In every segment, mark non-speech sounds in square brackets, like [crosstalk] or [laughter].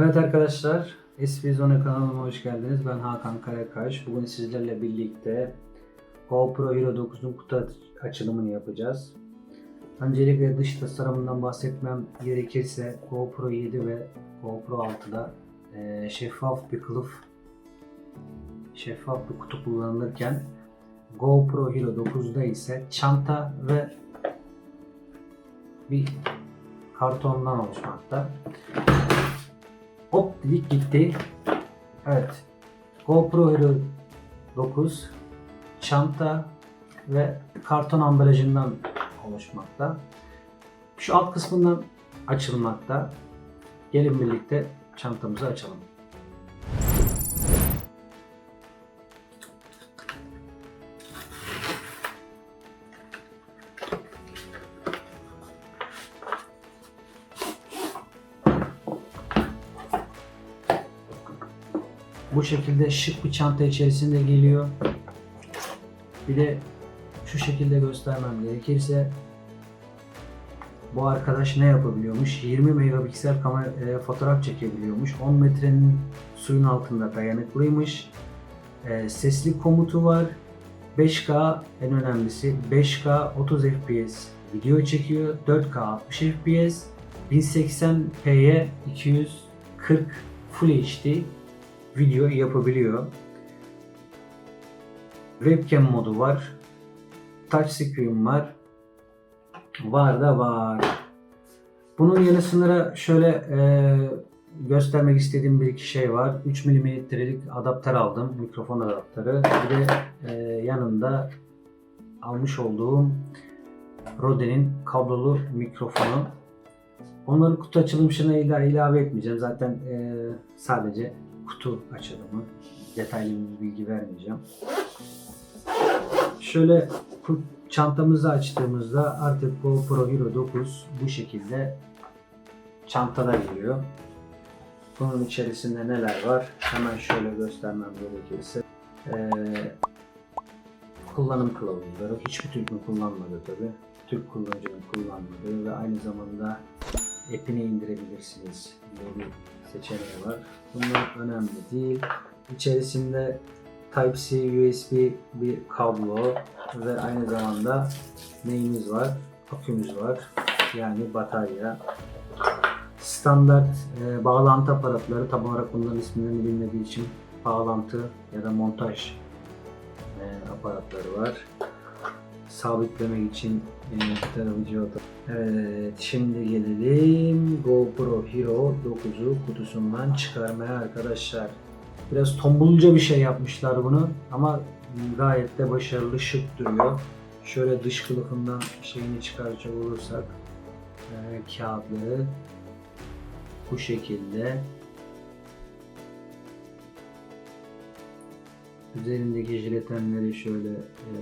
Evet arkadaşlar, SV Zone kanalıma hoş geldiniz. Ben Hakan Karakaş. Bugün sizlerle birlikte GoPro Hero 9'un kutu açılımını yapacağız. Öncelikle dış tasarımından bahsetmem gerekirse GoPro 7 ve GoPro 6'da eee, şeffaf bir kılıf, şeffaf bir kutu kullanılırken GoPro Hero 9'da ise çanta ve bir kartondan oluşmakta. Hop dedik gitti. Evet. GoPro Hero 9 çanta ve karton ambalajından oluşmakta. Şu alt kısmından açılmakta. Gelin birlikte çantamızı açalım. Bu şekilde şık bir çanta içerisinde geliyor. Bir de şu şekilde göstermem gerekirse bu arkadaş ne yapabiliyormuş? 20 megapiksel kamera e, fotoğraf çekebiliyormuş. 10 metrenin suyun altında dayanıklıymış. E, sesli komutu var. 5K en önemlisi 5K 30 FPS video çekiyor. 4K 60 FPS 1080p'ye 240 Full HD video yapabiliyor. Webcam modu var. Touchscreen var. Var da var. Bunun yanı sıra şöyle e, göstermek istediğim bir iki şey var. 3 mm'lik adaptör aldım. Mikrofon adaptörü. Bir de e, yanında almış olduğum Rode'nin kablolu mikrofonu. Onları kutu açılımına ila ilave etmeyeceğim. Zaten e, sadece kutu açılımı. Detaylı bir bilgi vermeyeceğim. Şöyle çantamızı açtığımızda artık GoPro Hero 9 bu şekilde çantada geliyor. Bunun içerisinde neler var? Hemen şöyle göstermem gerekirse. Ee, kullanım kılavuzları. Hiçbir Türk'ün kullanmadığı tabi. Türk kullanıcının kullanmadığı ve aynı zamanda app'ini indirebilirsiniz diye bir seçeneği var. Bunlar önemli değil. İçerisinde Type-C USB bir kablo ve aynı zamanda neyimiz var? Akümüz var. Yani batarya. Standart e, bağlantı aparatları tam olarak bunların isimlerini bilmediği için bağlantı ya da montaj e, aparatları var. Sabitlemek için e, oda. Evet, şimdi gelelim GoPro Hero 9'u kutusundan çıkarmaya arkadaşlar. Biraz tombulca bir şey yapmışlar bunu ama gayet de başarılı şık duruyor. Şöyle dış kılıfından şeyini çıkaracak olursak e, kağıtları bu şekilde üzerindeki jelatenleri şöyle e,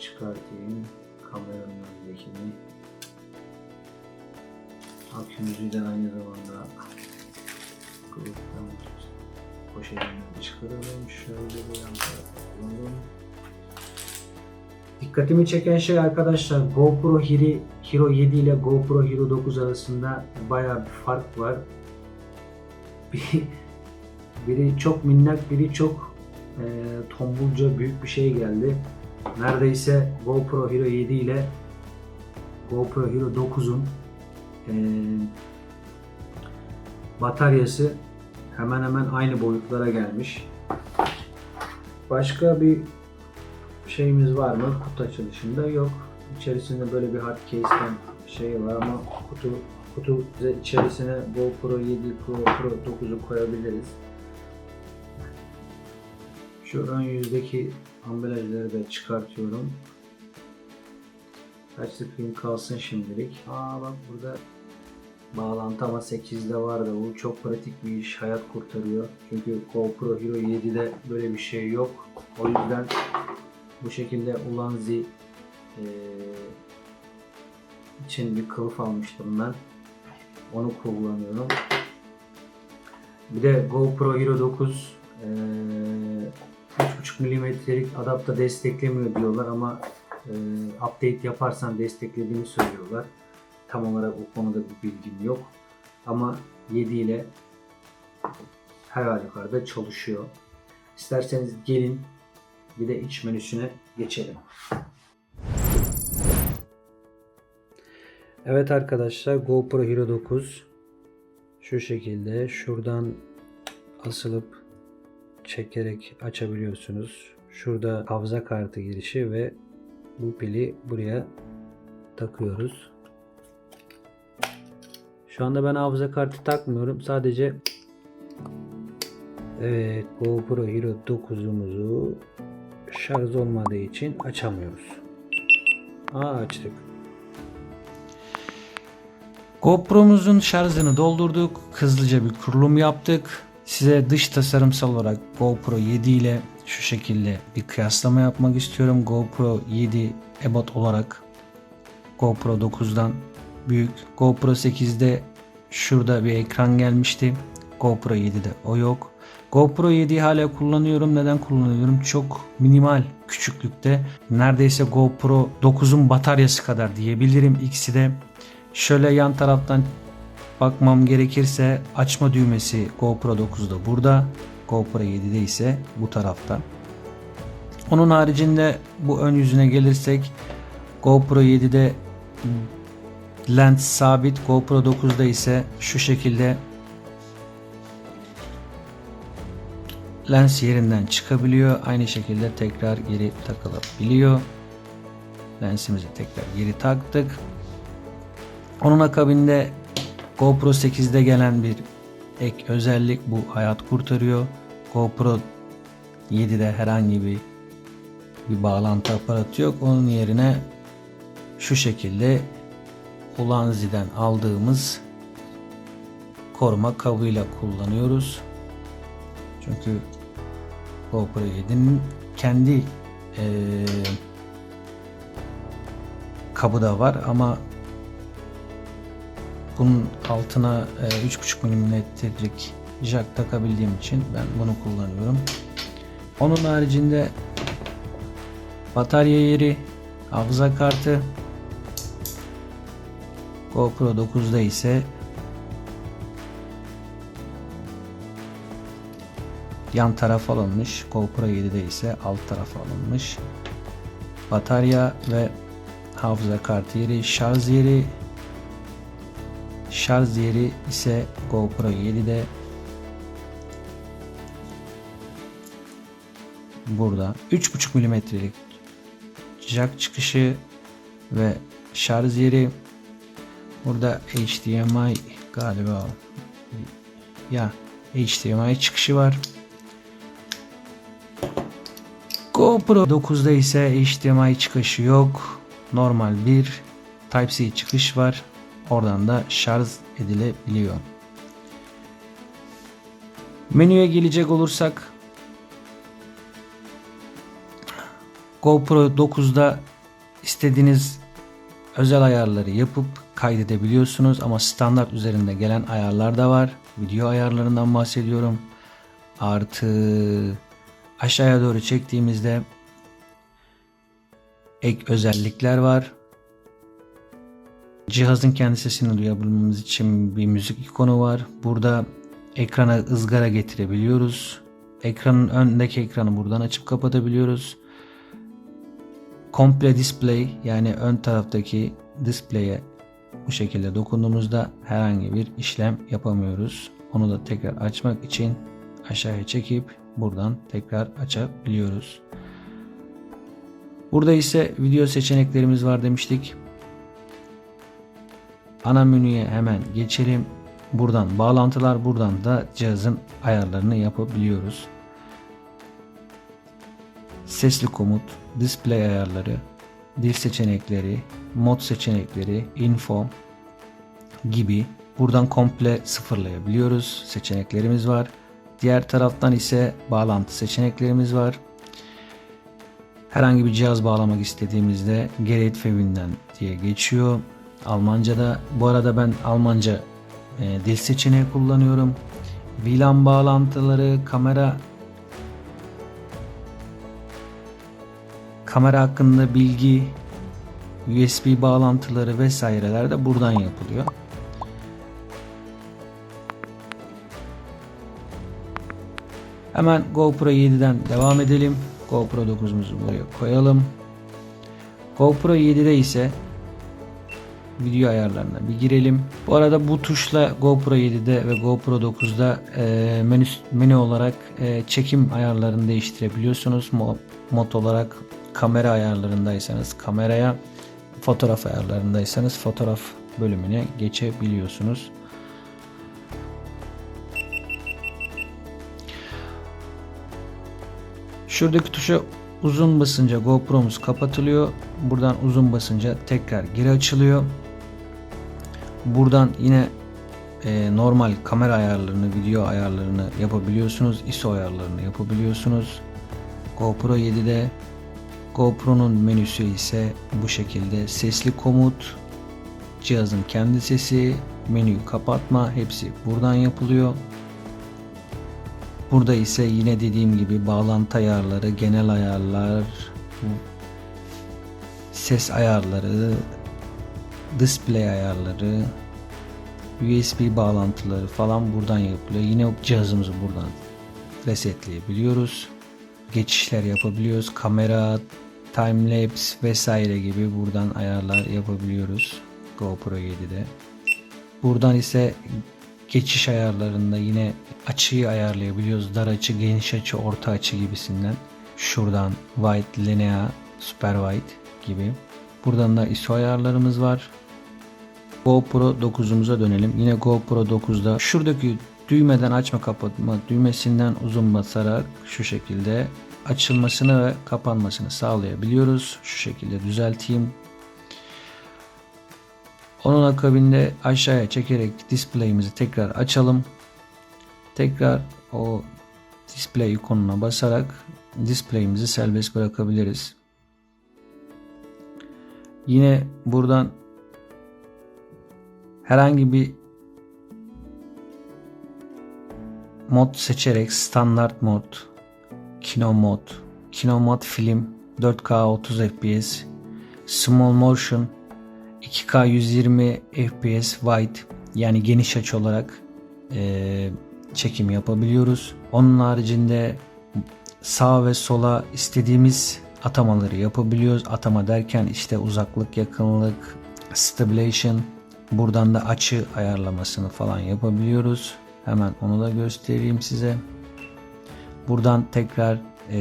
çıkartayım kameranın önündekini akümüzü de aynı zamanda kılıftan poşetinden çıkaralım. Şöyle bir yan tarafa alalım. Dikkatimi çeken şey arkadaşlar GoPro Hero, Hero 7 ile GoPro Hero 9 arasında bayağı bir fark var. [laughs] Bir- biri çok minnak, biri çok e, tombulca büyük bir şey geldi. Neredeyse GoPro Hero 7 ile GoPro Hero 9'un e, bataryası hemen hemen aynı boyutlara gelmiş. Başka bir şeyimiz var mı? Kutu açılışında yok. İçerisinde böyle bir hard case'den şey var ama kutu kutu içerisine GoPro 7, GoPro 9'u koyabiliriz. Şu ön yüzdeki ambalajları da çıkartıyorum. Touchscreen kalsın şimdilik. Aa bak burada Bağlantı ama 8'de var da bu çok pratik bir iş, hayat kurtarıyor. Çünkü GoPro Hero 7'de böyle bir şey yok. O yüzden bu şekilde Ulanzi eee, için bir kılıf almıştım ben. Onu kullanıyorum. Bir de GoPro Hero 9 eee 3.5 mm'lik adapta desteklemiyor diyorlar ama eee, update yaparsan desteklediğini söylüyorlar. Tam olarak o konuda bir bilgim yok. Ama 7 ile her halükarda çalışıyor. İsterseniz gelin bir de iç menüsüne geçelim. Evet arkadaşlar GoPro Hero 9 şu şekilde şuradan asılıp çekerek açabiliyorsunuz. Şurada hafıza kartı girişi ve bu pili buraya takıyoruz. Şu anda ben hafıza kartı takmıyorum. Sadece Evet GoPro Hero 9'umuzu şarj olmadığı için açamıyoruz. Aa açtık. GoPro'muzun şarjını doldurduk. Hızlıca bir kurulum yaptık. Size dış tasarımsal olarak GoPro 7 ile şu şekilde bir kıyaslama yapmak istiyorum. GoPro 7 ebat olarak GoPro 9'dan büyük. GoPro 8'de şurada bir ekran gelmişti. GoPro 7'de o yok. GoPro 7'yi hala kullanıyorum. Neden kullanıyorum? Çok minimal küçüklükte. Neredeyse GoPro 9'un bataryası kadar diyebilirim. İkisi de şöyle yan taraftan bakmam gerekirse açma düğmesi GoPro 9'da burada. GoPro 7'de ise bu tarafta. Onun haricinde bu ön yüzüne gelirsek GoPro 7'de lens sabit. GoPro 9'da ise şu şekilde lens yerinden çıkabiliyor. Aynı şekilde tekrar geri takılabiliyor. Lensimizi tekrar geri taktık. Onun akabinde GoPro 8'de gelen bir ek özellik bu hayat kurtarıyor. GoPro 7'de herhangi bir bir bağlantı aparatı yok. Onun yerine şu şekilde Ulanzi'den aldığımız koruma kabıyla kullanıyoruz. Çünkü GoPro 7'nin kendi ee, kabı da var ama bunun altına e, 3.5 mm'lik jack takabildiğim için ben bunu kullanıyorum. Onun haricinde batarya yeri, hafıza kartı, GoPro 9'da ise yan taraf alınmış. GoPro 7'de ise alt taraf alınmış. Batarya ve hafıza kartı yeri, şarj yeri şarj yeri ise GoPro 7'de burada 3.5 mm'lik jack çıkışı ve şarj yeri burada HDMI galiba ya HDMI çıkışı var. GoPro 9'da ise HDMI çıkışı yok. Normal bir Type-C çıkış var. Oradan da şarj edilebiliyor. Menüye gelecek olursak GoPro 9'da istediğiniz özel ayarları yapıp kaydedebiliyorsunuz ama standart üzerinde gelen ayarlar da var. Video ayarlarından bahsediyorum. Artı aşağıya doğru çektiğimizde ek özellikler var. Cihazın kendi sesini duyabilmemiz için bir müzik ikonu var. Burada ekrana ızgara getirebiliyoruz. Ekranın öndeki ekranı buradan açıp kapatabiliyoruz. Komple display yani ön taraftaki display'e bu şekilde dokunduğumuzda herhangi bir işlem yapamıyoruz. Onu da tekrar açmak için aşağıya çekip buradan tekrar açabiliyoruz. Burada ise video seçeneklerimiz var demiştik. Ana menüye hemen geçelim. Buradan bağlantılar, buradan da cihazın ayarlarını yapabiliyoruz. Sesli komut, display ayarları, dil seçenekleri, mod seçenekleri, info gibi buradan komple sıfırlayabiliyoruz. Seçeneklerimiz var. Diğer taraftan ise bağlantı seçeneklerimiz var. Herhangi bir cihaz bağlamak istediğimizde Gerät Verbinden diye geçiyor. Almanca'da bu arada ben Almanca e, dil seçeneği kullanıyorum. VLAN bağlantıları, kamera kamera hakkında bilgi, USB bağlantıları vesaireler de buradan yapılıyor. Hemen GoPro 7'den devam edelim. GoPro 9'umuzu buraya koyalım. GoPro 7'de ise video ayarlarına bir girelim. Bu arada bu tuşla GoPro 7'de ve GoPro 9'da e, menü, menü olarak e, çekim ayarlarını değiştirebiliyorsunuz. Mo- mod olarak kamera ayarlarındaysanız kameraya, fotoğraf ayarlarındaysanız fotoğraf bölümüne geçebiliyorsunuz. Şuradaki tuşa uzun basınca GoPro'muz kapatılıyor. Buradan uzun basınca tekrar geri açılıyor. Buradan yine e, normal kamera ayarlarını, video ayarlarını yapabiliyorsunuz. ISO ayarlarını yapabiliyorsunuz. GoPro 7'de GoPro'nun menüsü ise bu şekilde sesli komut, cihazın kendi sesi, menüyü kapatma hepsi buradan yapılıyor. Burada ise yine dediğim gibi bağlantı ayarları, genel ayarlar, ses ayarları, display ayarları, USB bağlantıları falan buradan yapılıyor. Yine cihazımızı buradan resetleyebiliyoruz. Geçişler yapabiliyoruz. Kamera, time lapse vesaire gibi buradan ayarlar yapabiliyoruz. GoPro 7'de. Buradan ise geçiş ayarlarında yine açıyı ayarlayabiliyoruz. Dar açı, geniş açı, orta açı gibisinden. Şuradan wide, linear, super wide gibi. Buradan da ISO ayarlarımız var. GoPro 9'umuza dönelim. Yine GoPro 9'da şuradaki düğmeden açma kapatma düğmesinden uzun basarak şu şekilde açılmasını ve kapanmasını sağlayabiliyoruz. Şu şekilde düzelteyim. Onun akabinde aşağıya çekerek display'imizi tekrar açalım. Tekrar o display ikonuna basarak display'imizi serbest bırakabiliriz. Yine buradan herhangi bir mod seçerek standart mod, kino mod, kino mod film 4K 30 fps, small motion 2K 120 fps wide yani geniş açı olarak e, çekim yapabiliyoruz. Onun haricinde sağ ve sola istediğimiz atamaları yapabiliyoruz. Atama derken işte uzaklık, yakınlık, stabilization, buradan da açı ayarlamasını falan yapabiliyoruz. Hemen onu da göstereyim size. Buradan tekrar e,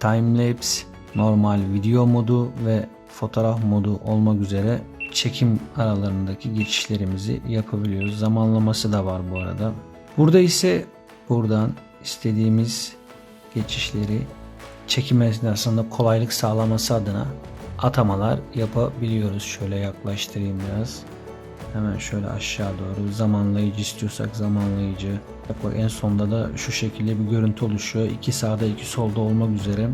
time lapse, normal video modu ve fotoğraf modu olmak üzere çekim aralarındaki geçişlerimizi yapabiliyoruz. Zamanlaması da var bu arada. Burada ise buradan istediğimiz geçişleri çekim esnasında kolaylık sağlaması adına atamalar yapabiliyoruz. Şöyle yaklaştırayım biraz. Hemen şöyle aşağı doğru zamanlayıcı istiyorsak zamanlayıcı. Bak bak en sonda da şu şekilde bir görüntü oluşuyor. İki sağda iki solda olmak üzere.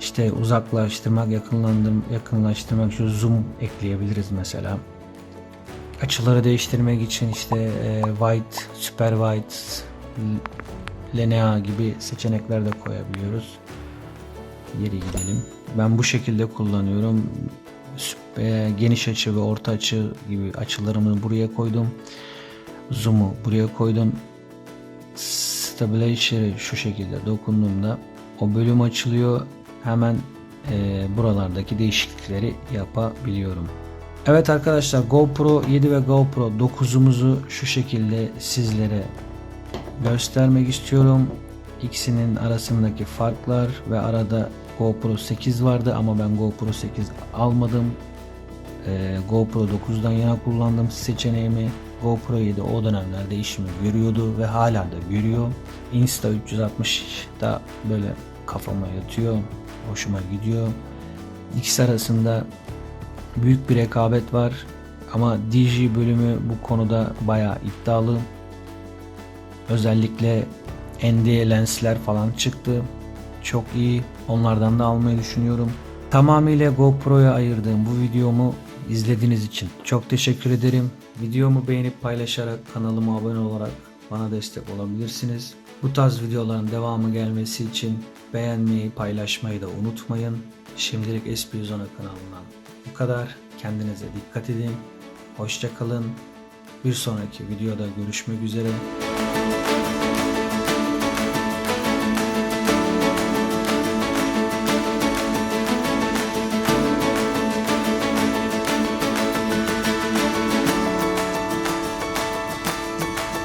İşte uzaklaştırmak, yakınlandırmak, yakınlaştırmak şu zoom ekleyebiliriz mesela. Açıları değiştirmek için işte e, wide, super wide, linear gibi seçenekler de koyabiliyoruz. Geri gidelim. Ben bu şekilde kullanıyorum. E, geniş açı ve orta açı gibi açılarımı buraya koydum. Zoom'u buraya koydum. Stabilizer'ı şu şekilde dokunduğumda o bölüm açılıyor. Hemen e, buralardaki değişiklikleri yapabiliyorum. Evet arkadaşlar GoPro 7 ve GoPro 9'umuzu şu şekilde sizlere göstermek istiyorum. İkisinin arasındaki farklar ve arada GoPro 8 vardı ama ben GoPro 8 almadım. Ee, GoPro 9'dan yana kullandım seçeneğimi. GoPro 7 o dönemlerde işimi görüyordu ve hala da görüyor. Insta 360 da böyle kafama yatıyor. Hoşuma gidiyor. İkisi arasında büyük bir rekabet var. Ama DJ bölümü bu konuda bayağı iddialı. Özellikle ND lensler falan çıktı. Çok iyi. Onlardan da almayı düşünüyorum. Tamamıyla GoPro'ya ayırdığım bu videomu izlediğiniz için çok teşekkür ederim. Videomu beğenip paylaşarak kanalıma abone olarak bana destek olabilirsiniz. Bu tarz videoların devamı gelmesi için beğenmeyi, paylaşmayı da unutmayın. Şimdilik Esprizona kanalından bu kadar. Kendinize dikkat edin. Hoşça kalın. Bir sonraki videoda görüşmek üzere.